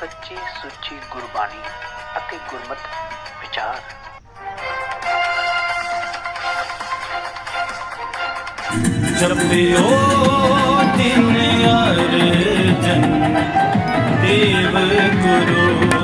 ਸੱਚੀ ਸੁੱਚੀ ਗੁਰਬਾਣੀ ਅਤੇ ਗੁਰਮਤ ਵਿਚਾਰ। ਜਪਿਓ ਤਿਨ ਅਰਜਨ ਦੇਵ ਗੁਰੂ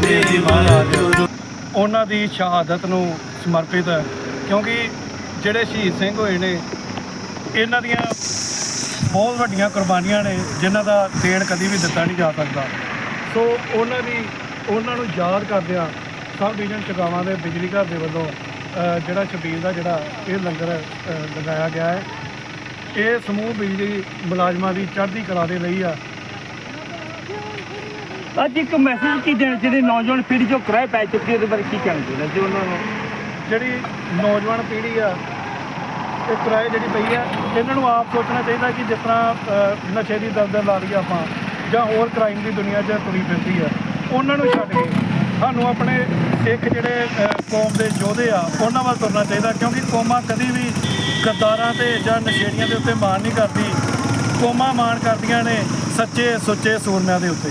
ਗੁਰੂ ਅਰਜਨ ਉਹਨਾਂ ਦੀ ਸ਼ਹਾਦਤ ਨੂੰ ਸਮਰਪਿਤ ਹੈ। ਕਿਉਂਕਿ ਜਿਹੜੇ ਸ਼ਹੀਦ ਸਿੰਘ ਹੋਏ ਨੇ, ਇਹਨਾਂ ਦੀਆਂ ਬਹੁਤ ਵੱਡੀਆਂ ਕੁਰਬਾਨੀਆਂ ਨੇ, ਜਿਨ੍ਹਾਂ ਦਾ ਦੇਣ ਕਦੀ ਵੀ ਦਿੱਤਾ ਨਹੀਂ ਜਾ ਸਕਦਾ। ਸੋ ਉਹਨਾਂ ਦੀ ਉਹਨਾਂ ਨੂੰ ਯਾਦ ਕਰਦਿਆਂ ਸਭ ਡਿਵੀਜ਼ਨ ਚਗਾਵਾਂ ਦੇ ਬਿਜਲੀ ਘਰ ਦੇ ਵੱਲੋਂ ਜਿਹੜਾ ਛਬੀਲ ਦਾ ਜਿਹੜਾ ਇਹ ਲੰਗਰ ਲਗਾਇਆ ਗਿਆ ਹੈ। ਇਹ ਸਮੂਹ ਬਿਜਲੀ ਮੁਲਾਜ਼ਮਾਂ ਦੀ ਚੜ੍ਹਦੀ ਕਲਾ ਦੇ ਲਈ ਆ। ਅੱਜ ਇੱਕ ਮੈਸੇਜ ਕੀ ਦੇਣਾ ਜਿਹੜੇ ਨੌਜਵਾਨ ਪੀੜ੍ਹੀ ਜੋ ਕਿਰਾਏ ਪੈ ਚੁੱਕੀ ਹੈ ਉਹਦੇ ਬਾਰੇ ਕੀ ਕਹਿਣਾ ਚਾਹੁੰਦੇ ਜੀ ਉਹਨਾਂ ਨੂੰ ਜਿਹੜੀ ਨੌਜਵਾਨ ਪੀੜ੍ਹੀ ਆ ਇਹ ਕਿਰਾਏ ਜਿਹੜੀ ਪਈ ਆ ਇਹਨਾਂ ਨੂੰ ਆਪ ਸੋਚਣਾ ਚਾਹੀਦਾ ਕਿ ਜਿਸ ਤਰ੍ਹਾਂ ਅ, ਨਸ਼ੇ ਦੀ ਦਲਦਲ ਲਾ ਰਹੀ ਆ ਆਪਾਂ ਜਾਂ ਹੋਰ ਕ੍ਰਾਈਮ ਦੀ ਦੁਨੀਆ 'ਚ ਤੁਰੀ ਫਿਰਦੀ ਆ ਉਹਨਾਂ ਨੂੰ ਛੱਡ ਕੇ ਸਾਨੂੰ ਆਪਣੇ ਸਿੱਖ ਜਿਹੜੇ ਅ, ਕੌਮ ਦੇ ਯੋਧੇ ਆ ਉਹਨਾਂ ਵੱਲ ਤੁਰਨਾ ਚਾਹੀਦਾ ਕਿਉਂਕਿ ਕੌਮਾਂ ਕਦੀ ਵੀ ਗੱਦਾਰਾਂ ਤੇ ਜਾਂ ਨਸ਼ੇੜੀਆਂ ਦੇ ਉੱਤੇ ਮਾਣ ਨਹੀਂ ਕਰਦੀ ਕੌਮਾਂ ਮਾਣ ਕਰਦੀਆਂ ਨੇ ਸੱਚੇ ਸੁੱਚੇ ਸੂਰਮਿਆਂ ਦੇ ਉੱਤੇ।